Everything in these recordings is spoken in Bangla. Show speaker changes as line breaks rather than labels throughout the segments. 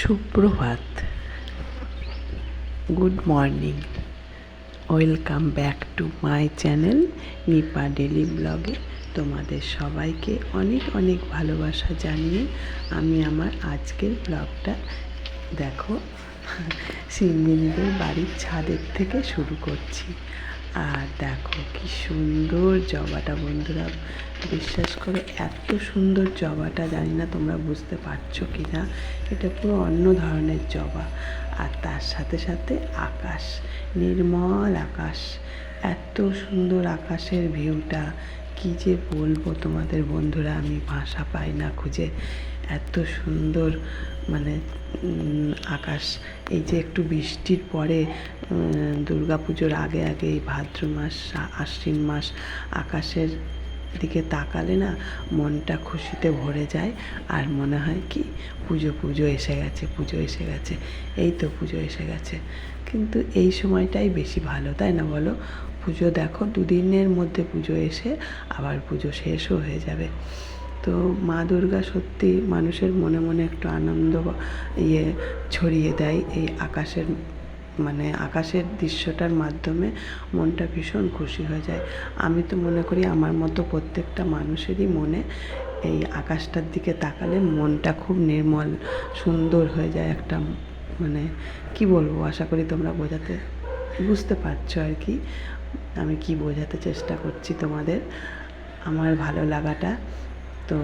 সুপ্রভাত। Good morning welcome back to my channel Nipa daily ব্লগে তোমাদের সবাইকে অনেক অনেক ভালোবাসা জানিয়ে আমি আমার আজকের ব্লগটা দেখো। সিঞ্জিনীদের বাড়ির ছাদের থেকে শুরু করছি। আর দেখো কি সুন্দর জবাটা বন্ধুরা। বিশ্বাস করে, এত সুন্দর জবাটা জানি না তোমরা বুঝতে পারছ কি না এটা পুরো অন্য ধরনের জবা। আর তার সাথে সাথে আকাশ, নির্মল আকাশ। এত সুন্দর আকাশের ভিউটা। কি যে বলব তোমাদের বন্ধুরা, আমি ভাষা পাই না খুঁজে। এত সুন্দর মানে আকাশ, এই যে একটু বৃষ্টির পরে পুজোর আগে আগে এই ভাদ্র মাস, আশ্বিন মাস আকাশের দিকে তাকালে না মনটা খুশিতে ভরে যায়। আর মনে হয় কি, পুজো পুজো এসে গেছে, পুজো এসে গেছে, এই তো পুজো এসে গেছে। কিন্তু এই সময়টাই বেশি ভালো, তাই না বলো? পুজো দেখো, দুদিনের মধ্যে পুজো এসে আবার পুজো শেষও হয়ে যাবে। তো মা দুর্গা সত্যি মানুষের মনে মনে একটু আনন্দ ইয়ে ছড়িয়ে দেয়। এই আকাশের মানে আকাশের দৃশ্যটার মাধ্যমে মনটা ভীষণ খুশি হয়ে যায়। আমি তো মনে করি আমার মতো প্রত্যেকটা মানুষেরই মনে এই আকাশটার দিকে তাকালে মনটা খুব নির্মল, সুন্দর হয়ে যায় একটা মানে কি বলব আশা করি তোমরা বোঝাতে, বুঝতে পারছ আর কি। আমি কি বোঝাতে চেষ্টা করছি তোমাদের? আমার ভালো লাগাটা তো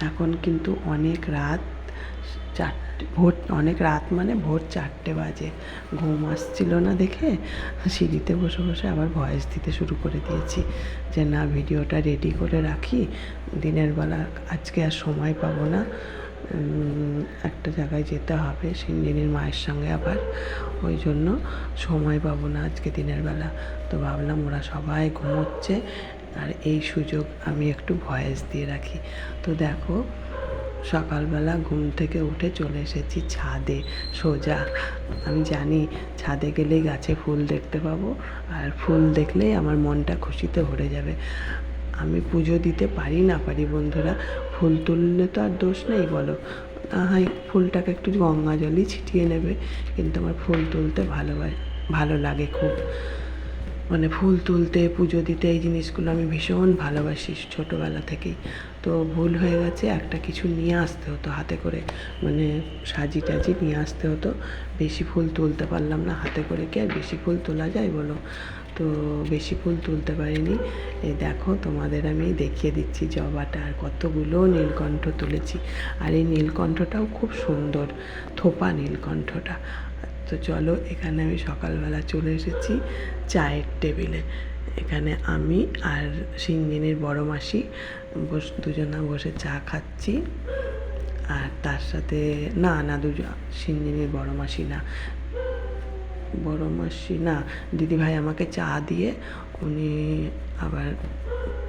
এখন কিন্তু অনেক রাত চারটে ভোর, অনেক রাত মানে ভোর চারটে বাজে। ঘুম আসছিল না দেখে সিঁড়িতে বসে বসে আবার ভয়েস দিতে শুরু করে দিয়েছি যে, না, ভিডিওটা রেডি করে রাখি। দিনের বেলা আজকে আর সময় পাবো না। একটা জায়গায় যেতে হবে সিঞ্জিনীর মায়ের সঙ্গে আবার। ওই জন্য সময় পাবো না আজকে দিনের বেলা। তো ভাবলাম ওরা সবাই ঘুমোচ্ছে। আর এই সুযোগ আমি একটু ভয়েস দিয়ে রাখি। তো দেখো, সকালবেলা ঘুম থেকে উঠে চলে এসেছি ছাদে, সোজা। আমি জানি ছাদে গেলেই গাছে ফুল দেখতে পাবো, আর ফুল দেখলেই আমার মনটা খুশিতে ভরে যাবে। আমি পুজো দিতে পারি না পারি বন্ধুরা, ফুল তুললে তো আর দোষ নেই বলো। হয় ফুলটাকে একটু গঙ্গা জলই ছিটিয়ে নেবে, কিন্তু আমার ফুল তুলতে ভালোবাসে, ভালো লাগে খুব। মানে ফুল তুলতে, পুজো দিতে এই জিনিসগুলো আমি ভীষণ ভালোবাসি ছোটোবেলা থেকেই। তো ভুল হয়ে গেছে, একটা কিছু নিয়ে আসতে হতো, হাতে করে মানে সাজি টাজি নিয়ে আসতে হতো। বেশি ফুল তুলতে পারলাম না, হাতে করে কি আর বেশি ফুল তোলা যায় বলো? তো বেশি ফুল তুলতে পারিনি। এই দেখো, তোমাদের আমি দেখিয়ে দিচ্ছি জবাটা, আর কতগুলো নীলকণ্ঠ তুলেছি। আর এই নীলকণ্ঠটাও খুব সুন্দর, থোপা নীলকণ্ঠটা। তো চলো, এখানে আমি সকালবেলা চলে এসেছি চায়ের টেবিলে। এখানে আমি আর সিঞ্জিনীর বড় মাসি বস, দুজনা বসে চা খাচ্ছি। আর তার সাথে, না না, দুজন সিঞ্জিনীর বড় মাসি না। বড় মাসি না, দিদিভাই আমাকে চা দিয়ে উনি আবার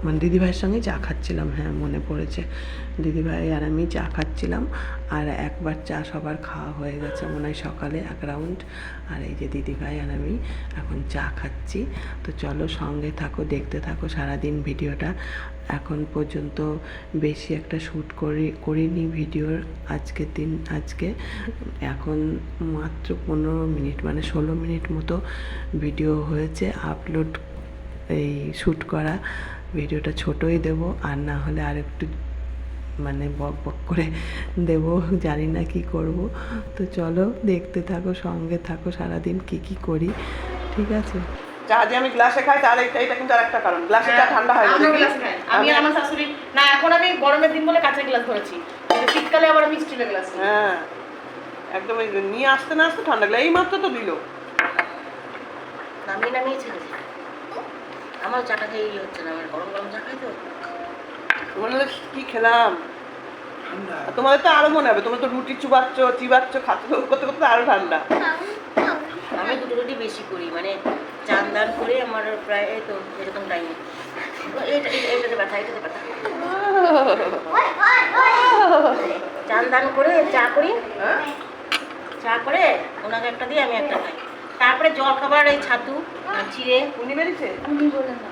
মানে দিদিভাইয়ের সঙ্গে চা খাচ্ছিলাম হ্যাঁ মনে পড়েছে। দিদিভাই আর আমি চা খাচ্ছিলাম আর একবার চা সবার খাওয়া হয়ে গেছে মনে হয় সকালে এক রাউন্ড। আর এই যে দিদিভাই আর আমি এখন চা খাচ্ছি। তো চলো সঙ্গে থাকো, দেখতে থাকো সারাদিন ভিডিওটা। এখন পর্যন্ত বেশি একটা শ্যুট করি, করিনি ভিডিওর আজকের দিন, আজকে। এখন মাত্র পনেরো মিনিট মানে ষোলো মিনিট মতো ভিডিও হয়েছে, আপলোড এই শ্যুট করা। ভিডিওটা ছোটোই দেব আর না হলে আর একটু মানে বক বক করে দেব জানি না কি করব। তো চলো দেখতে থাকো সঙ্গে থাকো সারাদিন কি কি করি ঠিক আছে?
চা যে আমি গ্লাসে খাই তার এটা এটা কিন্তু আরেকটা কারণ। গ্লাসে চা ঠান্ডা হয়
গ্লাস খাই। আমি আর আমার শাশুড়ি না এখন আমি গরমের দিন বলে কাঁচা গ্লাস ধরেছি। কিন্তু শীতকালে আবার আমি স্টিলের গ্লাস
হ্যাঁ একদম এই নিয়ে আসতে না আসতে ঠান্ডা গেলে এই মাত্র তো দিল।
নামিয়ে নামিয়ে ছেড়েছি আমার চাটা খেয়ে ইয়ে হচ্ছে না আমার গরম গরম চা খাই তো।
হলো কি খেলাম? তোমাদের তো আরও মনে হবে তোমরা তো রুটি চুবাচ্ছ চিবাচ্ছ খাচ্ছ করতে করতে আরও ঠান্ডা।
আমি দুটো রুটি বেশি করি মানে চান দান করে আমার প্রায় এই তো এরকম টাইমে এটা এটা- এটাতে ব্যথা এটাতে ব্যথা। চান দান করে চা করি
হ্যাঁ?
চা করে ওনাকে একটা দিয়ে আমি একটা খাই। তারপরে জল খাবার এই ছাতু চিড়ে।
উনি বেরিয়েছে
উনি বলেন না।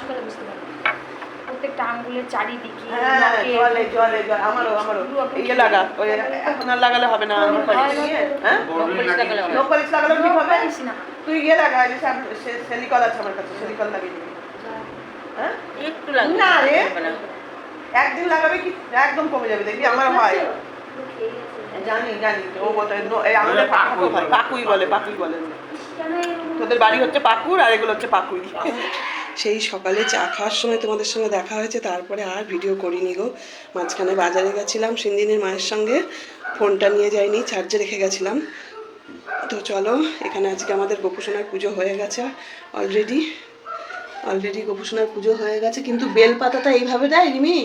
সকালে বুঝতে পারব প্রত্যেকটা আঙ্গুলের চারিদিকে
হ্যাঁ জলে জলে জলে আমারও আমারও। এই লাগা ওই এখন আর লাগালে হবে না আমার হ্যাঁ
পলিশ লাগালে হবে।
লোক পালিশ লাগালেও ঠিক হবে? তুই গিয়ে লাগা এই যে সেলিকল আছে আমার কাছে সেলিকল লাগিয়ে দিবি। হ্যাঁ?
একটু লাগবে।
না রে। একদিন লাগাবে কি? একদম কমে যাবে দেখবি আমার হয়। জানি জানি। ও বলতে এই আমাদের পাকুই হয় পাকুই বলে পাকুই বলে। তোদের বাড়ি হচ্ছে পাকুর আর এগুলো হচ্ছে পাকুই। সেই সকালে চা খাওয়ার সময় তোমাদের সঙ্গে দেখা হয়েছে তারপরে আর ভিডিও করিনি গো। মাঝখানে বাজারে গেছিলাম সিন্দিনের মায়ের সঙ্গে। ফোনটা নিয়ে যাইনি চার্জে রেখে গেছিলাম। তো চলো এখানে আজকে আমাদের গোপুসোনার পুজো হয়ে গেছে অলরেডি অলরেডি গোপুসোনার পুজো হয়ে গেছে কিন্তু বেল পাতাটা এইভাবে দেয় রিমি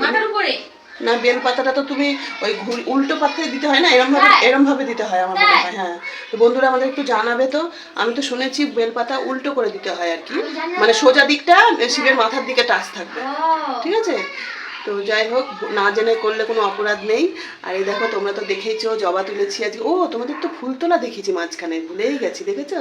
মাথার উপরে।
না বেল পাতাটা তো তুমি ওই ঘুরি- উল্টো পাতায় দিতে হয় না? এরম ভাবে এরম ভাবে দিতে হয় আমার মনে হয় হ্যাঁ। তো বন্ধুরা আমাদের একটু জানাবে তো। আমি তো শুনেছি বেল পাতা উল্টো করে দিতে হয় আর কি। মানে সোজা দিকটা শিবের মাথার দিকে টাচ থাকবে। ঠিক আছে? তো যাই হোক না জেনে করলে কোনো অপরাধ নেই। আর এই দেখো তোমরা তো দেখেইছো জবা তুলেছি আজকে। ও তোমাদের তো ফুল তোলা দেখেছি মাঝখানে ভুলেই গেছি দেখেছ?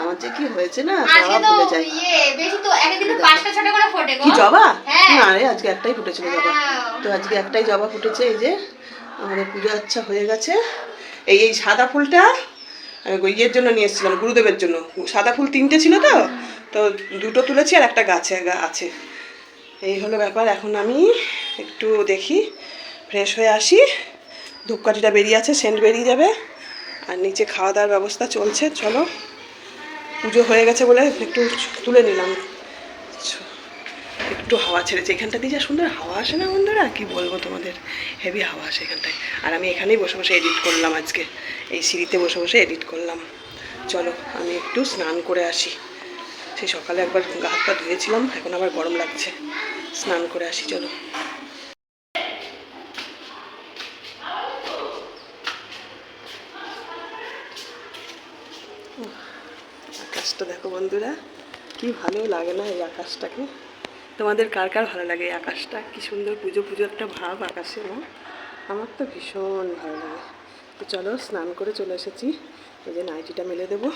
আমার যে কি হয়েছে না
তো
ভুলে যাই
ইয়ে বেশি তো একদিন তো পাঁচটা ছটা করে ফোটে গো।
কি জবা?
হ্যাঁ।
না রে আজকে একটাই ফুটেছিল জবা।
হ্যাঁ।
তো আজকে একটাই জবা ফুটেছে এই যে আমাদের পুজো আচ্ছা হয়ে গেছে। এই এই সাদা ফুলটা ইয়ের জন্য নিয়ে এসেছিলাম গুরুদেবের জন্য। সাদা ফুল তিনটে ছিল তো তো দুটো তুলেছি আর একটা গাছে আছে। এই হলো ব্যাপার এখন আমি একটু দেখি ফ্রেশ হয়ে আসি। ধূপকাঠিটা বেরিয়ে আছে সেন্ট বেরিয়ে যাবে। আর নিচে খাওয়া দাওয়ার ব্যবস্থা চলছে, চলো। পুজো হয়ে গেছে বলে একটু তুলে নিলাম। একটু হাওয়া ছেড়েছে। এখানটা দিয়ে যা সুন্দর হাওয়া আসে না বন্ধুরা? কি বলব তোমাদের? হেভি হাওয়া আসে এখানটায়। আর আমি এখানেই বসে বসে এডিট করলাম আজকে। এই সিঁড়িতে বসে বসে এডিট করলাম। চলো, আমি একটু স্নান করে আসি। সেই সকালে একবার গা হাত ধুয়েছিলাম, এখন আবার গরম লাগছে। স্নান করে আসি, চলো। আকাশটা দেখো বন্ধুরা, কি ভালো লাগে না এই আকাশটাকে? তোমাদের কার কার ভালো লাগে এই আকাশটা? কি সুন্দর পুজো পুজো একটা ভাব আকাশে, না? আমার তো ভীষণ ভালো লাগে। তো চলো স্নান করে চলে এসেছি। এই যে নাইটিটা মেলে দেবো।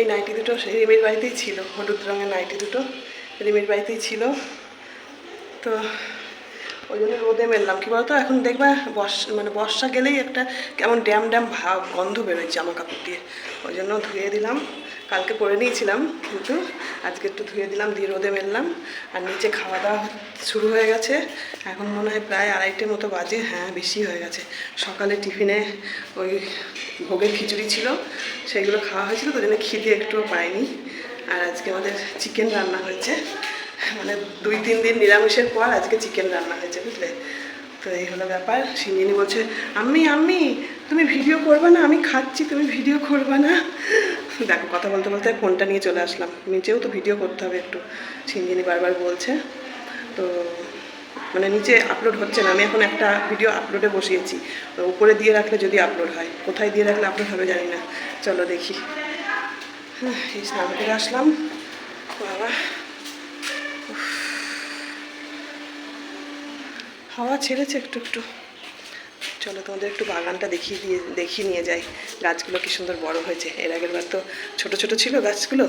এই নাইটি দুটো রিমির বাড়িতেই ছিল, হলুদ রঙের নাইটি দুটো রিমির বাড়িতেই ছিল। তো ওই জন্য রোদে মেললাম। কী বলতো, এখন দেখবা বর্ষা মানে বর্ষা গেলেই একটা কেমন ড্যাম ড্যাম ভাব, গন্ধ বেরোয় জামা কাপড় দিয়ে। ওই জন্য ধুয়ে দিলাম। কালকে পরে নিয়েছিলাম কিন্তু আজকে একটু ধুয়ে দিলাম, দিয়ে রোদে মেললাম আর নিচে খাওয়া দাওয়া শুরু হয়ে গেছে। এখন মনে হয় প্রায় আড়াইটে মতো বাজে হ্যাঁ বেশি হয়ে গেছে। সকালে টিফিনে ওই ভোগের খিচুড়ি ছিল সেইগুলো খাওয়া হয়েছিল, তো জন্য খিদে একটুও পাইনি। আর আজকে আমাদের চিকেন রান্না হয়েছে। মানে দুই, তিন দিন নিরামিষের পর আজকে চিকেন রান্না হয়েছে, বুঝলে? তো এই হলো ব্যাপার। সিঞ্জিনি বলছে আমি আমি তুমি ভিডিও করবে না? আমি খাচ্ছি, তুমি ভিডিও করবে না? দেখো কথা বলতে বলতে ফোনটা নিয়ে চলে আসলাম। নিচেও তো ভিডিও করতে হবে একটু। সিঞ্জিনি বারবার বলছে। তো মানে নিচে আপলোড হচ্ছে না। আমি এখন একটা ভিডিও আপলোডে বসিয়েছি। উপরে দিয়ে রাখলে যদি আপলোড হয় কোথায় দিয়ে রাখলে আপলোড হবে জানি না। চলো দেখি। হ্যাঁ, এই স্নান করে আসলাম। বাবা। হাওয়া ছেড়েছে একটু একটু। চলো তোমাদের একটু বাগানটা দেখিয়ে দিয়ে, দেখিয়ে নিয়ে যাই। গাছগুলো কি সুন্দর বড় হয়েছে। এর আগের বার তো ছোট ছোট ছিল গাছগুলো।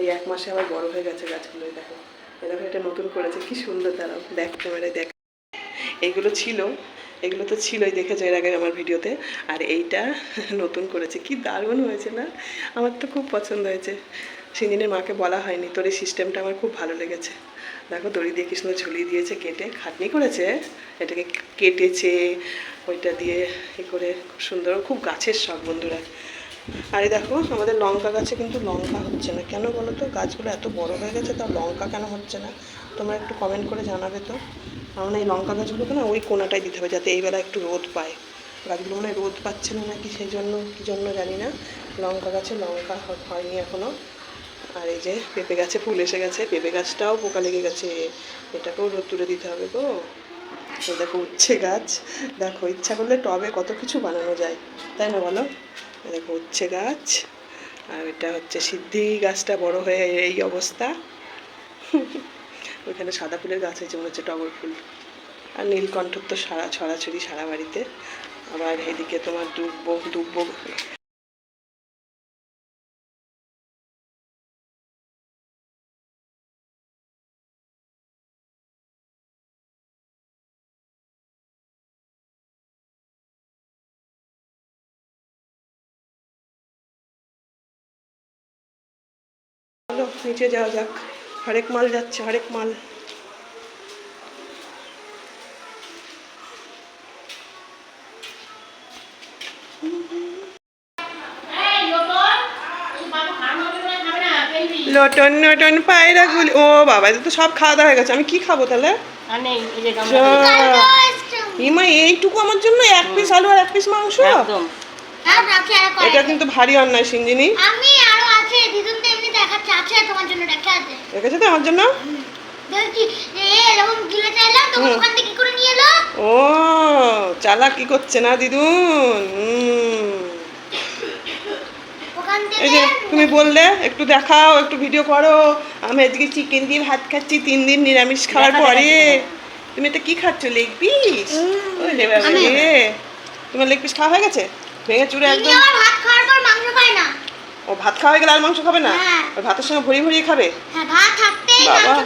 এই এক মাসে আবার বড় হয়ে গেছে গাছগুলো দেখো। দেখো, এটা নতুন করেছে। কি সুন্দর দাঁড়াও দেখ ক্যামেরায় দেখ। এইগুলো ছিল। এগুলো তো ছিলই, দেখেছ এর আগে আমার ভিডিওতে। আর এইটা নতুন করেছে। কি দারুণ হয়েছে না? আমার তো খুব পছন্দ হয়েছে। সিঞ্জিনের মাকে বলা হয়নি। তোর এই সিস্টেমটা আমার খুব ভালো লেগেছে। দেখো, দড়ি দিয়ে কি সুন্দর ঝুলিয়ে দিয়েছে, কেটে খাটনি করেছে। এটাকে কেটেছে। ওইটা দিয়ে এ করে খুব সুন্দর খুব গাছের সব বন্ধুরা। আর দেখো, আমাদের লঙ্কা গাছে কিন্তু লঙ্কা হচ্ছে না। কেন বলো তো? গাছগুলো এত বড় হয়ে গেছে, তাও লঙ্কা কেন হচ্ছে না? তোমরা একটু কমেন্ট করে জানাবে তো। আমার এই লঙ্কা গাছগুলোকে না ওই কোনাটায় দিতে হবে, যাতে এই বেলা একটু রোদ পায়। গাছগুলো মনে রোদ পাচ্ছে না নাকি সেই জন্য কী জন্য জানি না। লঙ্কা গাছে লঙ্কা হয়নি এখনও আর এই যে পেঁপে গাছে ফুল এসে গেছে, পেঁপে গাছটাও পোকা লেগে গেছে। এটাকেও রোদ তুলে দিতে হবে গো। এই দেখো উচ্ছে গাছ। দেখো, ইচ্ছা করলে টবে কত কিছু বানানো যায়। তাই না বলো? দেখো উচ্ছে গাছ, আর এটা হচ্ছে সিদ্ধি গাছটা বড় হয়ে এই অবস্থা। ওইখানে সাদা ফুলের গাছ হয়েছে, মনে হচ্ছে টগর ফুল। আর নীলকণ্ঠর তো সারা ছড়াছড়ি সারা বাড়িতে। আবার এদিকে তোমার দুব্ব দুব্ব নিচে যাওয়া যাক। হরেক মাল যাচ্ছে হরেক মাল। লটন নটন পায়রা গুলি। ও বাবা এটা তো সব খাওয়া দাওয়া হয়ে গেছে। আমি কি খাব তাহলে?
আর নেই এই
ইমা এইটুকু আমার জন্য? এক পিস আলু আর এক পিস মাংস?
করে
এটা কিন্তু ভারী অন্যায় সিঞ্জিনি
আমি আছে দিদুন তো এমনি দেখাচ্ছে আছে তোমার জন্য রেখে আছে।
রেখেছে তো আমার জন্য?
দেখছি এরকম গিলে চাইলাম তখন
হুম।
ওখান থেকে কি করে নিয়ে এলো?
ও চালা কি করছে না দিদুন? এই যে তুমি বললে একটু দেখাও একটু ভিডিও করো। আমি আজকে চিকেন দিয়ে ভাত খাচ্ছি তিন দিন নিরামিষ খাওয়ার পরে। তুমি এটা কি খাচ্ছ লেগ পিস ওরে বাবা রে তোমার লেগ পিস খাওয়া হয়ে গেছে? ভেঙে চুরে একদম
ভাত খাওয়ার পর মাংস না।
ও ভাত খাওয়া হয়ে গেলে আর মাংস খাবে না?
হ্যাঁ।
ওই ভাতের সঙ্গে ভরিয়ে ভরিয়ে খাবে?
হ্যাঁ
বাবা।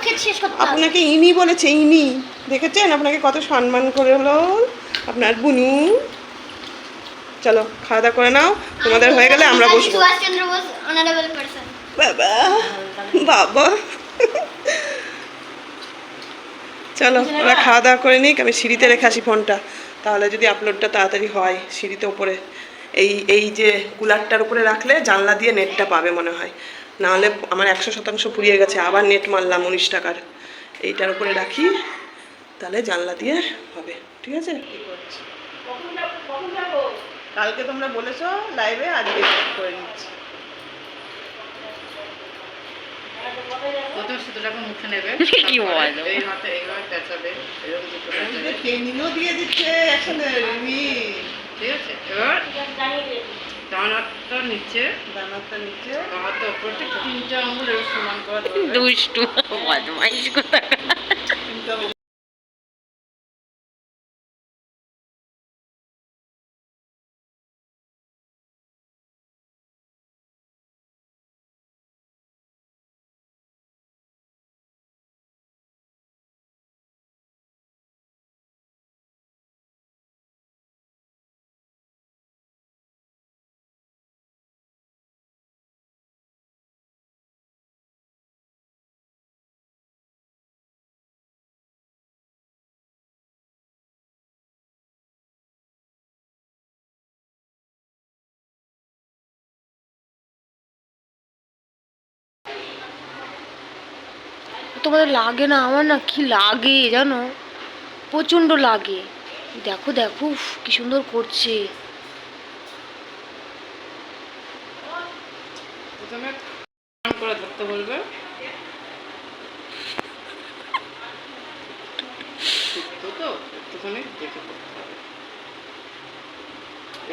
আপনাকে ইনি বলেছে ইনি। দেখেছেন? আপনাকে কত সম্মান করে হলো? আপনার বুনু। চলো খাওয়া দাওয়া করে নাও। তোমাদের হয়ে গেলে আমরা বসবো। বাবা বাবা। চলো আমরা খাওয়া দাওয়া করে নিই আমি সিঁড়িতে রেখে আসি ফোনটা। তাহলে যদি আপলোডটা তাড়াতাড়ি হয় সিঁড়িতে উপরে এই এই যে কুলারটার উপরে রাখলে জানলা দিয়ে নেটটা পাবে মনে হয়। নাহলে আমার একশো শতাংশ পুড়িয়ে গেছে আবার নেট মারলাম উনিশ টাকার। এইটার উপরে রাখি তাহলে জানলা দিয়ে হবে ঠিক আছে? কালকে তোমরা বলেছ লাইভে আজকে করে নিচ্ছি। দিয়ে দিচ্ছে
ঠিক আছে এবার নিচে
দানারটা নিচে।
উপর থেকে তিনটে আঙুল সমান করে
দুষ্টু। বদমাইশ কথা
তোমাদের লাগে না? আমার না কি লাগে জানো? প্রচণ্ড লাগে। দেখো দেখো কি সুন্দর করছে।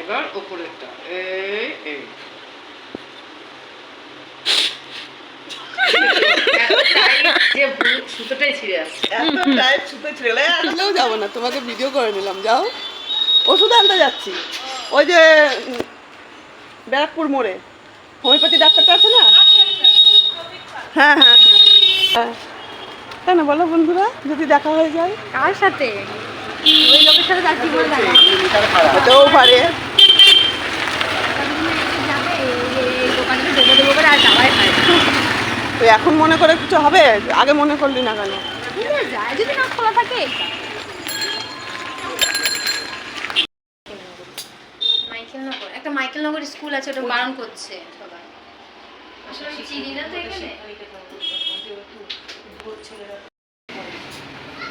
এবার ওপরেরটা। এই এই।
যাব না তোমাকে ভিডিও করে নিলাম যাও ওষুধ আনতে যাচ্ছি ওই যে ব্যারাকপুর মোড়ে হোমিওপ্যাথি ডাক্তারটা আছে না হ্যাঁ হ্যাঁ হ্যাঁ না বলো বন্ধুরা যদি দেখা হয়ে যায়
কার সাথে ওই লোকের সাথে
পারে
আর যাওয়াই না।
তো এখন মনে করে কিছু হবে? আগে মনে করলি না কেন?
যায় যদি না খোলা থাকে? মাইকেল নগর একটা মাইকেল নগর স্কুল আছে ওটা বারণ করছে সবাই। চিনি না তো এখানে?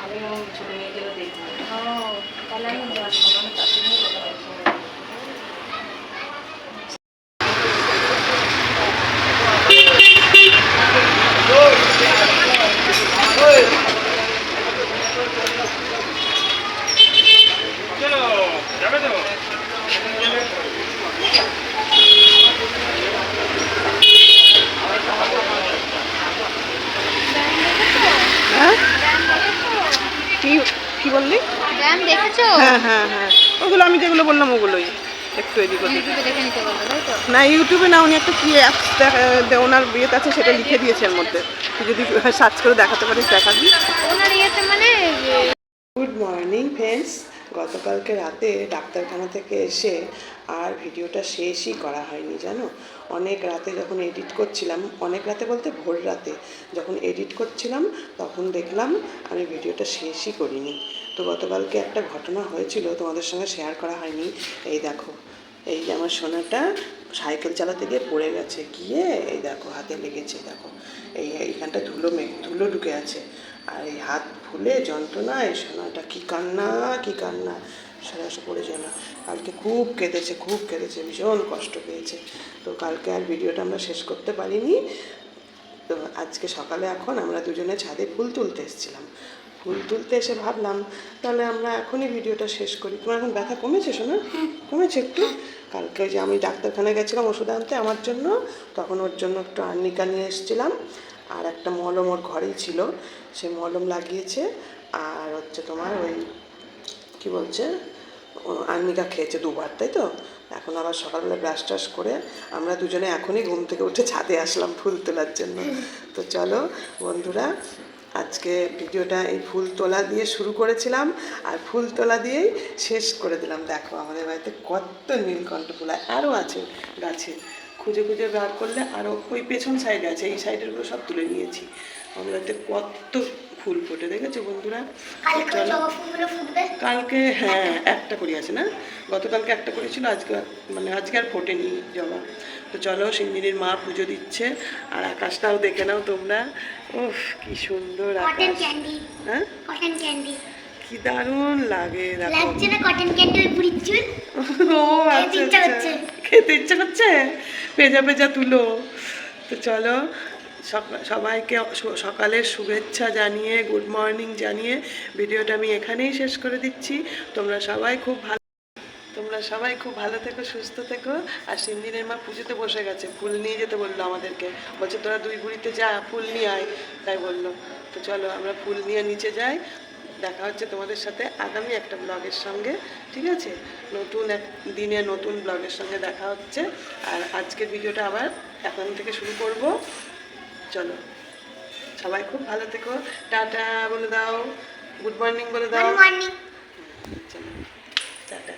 আমি ছোট মেয়েদেরও দেখব।
তাহলে আমি
আমার চাকরি নিয়ে কথা বলছি।
হ্যাঁ কি কি বললি?
ব্যায়াম দেখেছ?
হ্যাঁ হ্যাঁ হ্যাঁ। ওগুলো আমি যেগুলো বললাম ওগুলোই। একটু এদিক ওদিক।
দেখে নিতে বলব তাই তো?
না ইউটিউবে না উনি একটা কি অ্যাপস ওনার বিয়েতে আছে সেটা লিখে দিয়েছে এর মধ্যে। তুই যদি সার্চ করে দেখাতে পারিস দেখাবি
ওনার ইয়েতে মানে
গুড মর্নিং ফ্রেন্ডস গতকালকে রাতে ডাক্তারখানা থেকে এসে আর ভিডিওটা শেষই করা হয়নি জানো? অনেক রাতে যখন এডিট করছিলাম অনেক রাতে বলতে ভোর রাতে যখন এডিট করছিলাম তখন দেখলাম আমি ভিডিওটা শেষই করিনি। তো গতকালকে একটা ঘটনা হয়েছিল, তোমাদের সঙ্গে শেয়ার করা হয়নি। এই দেখো, এই যে আমার সোনাটা সাইকেল চালাতে গিয়ে পড়ে গেছে, গিয়ে এই দেখো হাতে লেগেছে, দেখো। এই এইখানটা ধুলো মেঘ ধুলো ঢুকে আছে। আর এই হাত ফুলে যন্ত্রণা এই সোনাটা, কী কান্না কী কান্না সরাসরি পড়ে যায় না। কালকে খুব কেঁদেছে খুব কেঁদেছে, ভীষণ কষ্ট পেয়েছে। তো কালকে আর ভিডিওটা আমরা শেষ করতে পারিনি। তো আজকে সকালে এখন আমরা দুজনে ছাদে ফুল তুলতে এসেছিলাম। ফুল তুলতে এসে ভাবলাম, তাহলে আমরা এখনই ভিডিওটা শেষ করি। তোমার এখন ব্যথা কমেছে শোনা? কমেছে একটু? কালকে যে আমি ডাক্তারখানায় গেছিলাম ওষুধ আনতে আমার জন্য, তখন ওর জন্য একটু আর্নিকা নিয়ে এসেছিলাম। আর একটা মলম ওর ঘরেই ছিল, সে মলম লাগিয়েছে। আর হচ্ছে তোমার ওই কি বলছে? আর্নিকা খেয়েছে দুবার, তাই তো? এখন আবার সকালবেলা ব্রাশ টাশ করে আমরা দুজনে এখনই ঘুম থেকে উঠে ছাদে আসলাম ফুল তোলার জন্য। তো চলো বন্ধুরা আজকে ভিডিওটা এই ফুল তোলা দিয়ে শুরু করেছিলাম আর ফুল তোলা দিয়েই শেষ করে দিলাম। দেখো আমাদের বাড়িতে কত নীলকণ্ঠ ফুল আরও আছে গাছে। খুঁজে খুঁজে বার করলে আরও ওই পেছন সাইডে আছে এই সাইডেরগুলো সব তুলে নিয়েছি। আমাদের কত ফুল ফোটে দেখেছ বন্ধুরা?
কালকে
হ্যাঁ একটা করে আছে না? গতকালকে একটা করেছিল আজকে মানে আজকে আর ফোটেনি জবা। তো চলো সিঙ্গিনীর মা পুজো দিচ্ছে আর আকাশটাও দেখে নাও তোমরা। উফ কি সুন্দর আকাশ। হ্যাঁ? কি দারুণ লাগে দেখো।
লাগছে না কটন ক্যান্ডি ওই বুড়ির চুল?
ও আচ্ছা আচ্ছা। খেতে ইচ্ছা করছে? পেজা পেজা তুলো। তো চলো সবাইকে সকালের শুভেচ্ছা জানিয়ে গুড মর্নিং জানিয়ে ভিডিওটা আমি এখানেই শেষ করে দিচ্ছি। তোমরা সবাই খুব ভালো, তোমরা সবাই খুব ভালো থেকো, সুস্থ থেকো। আর সিন্দিনের মা পুজোতে বসে গেছে, ফুল নিয়ে যেতে বলল আমাদেরকে। বলছে, তোরা দুই বুড়িতে যা, ফুল নিয়ে আয়। তাই বলল। তো চলো, আমরা ফুল নিয়ে নিচে যাই। দেখা হচ্ছে তোমাদের সাথে আগামী একটা ব্লগের সঙ্গে ঠিক আছে? নতুন এক দিনে নতুন ব্লগের সঙ্গে দেখা হচ্ছে। আর আজকের ভিডিওটা আবার এখন থেকে শুরু করব। চলো সবাই খুব ভালো থেকো। টাটা বলে দাও। গুড মর্নিং বলে দাও। চলো টাটা।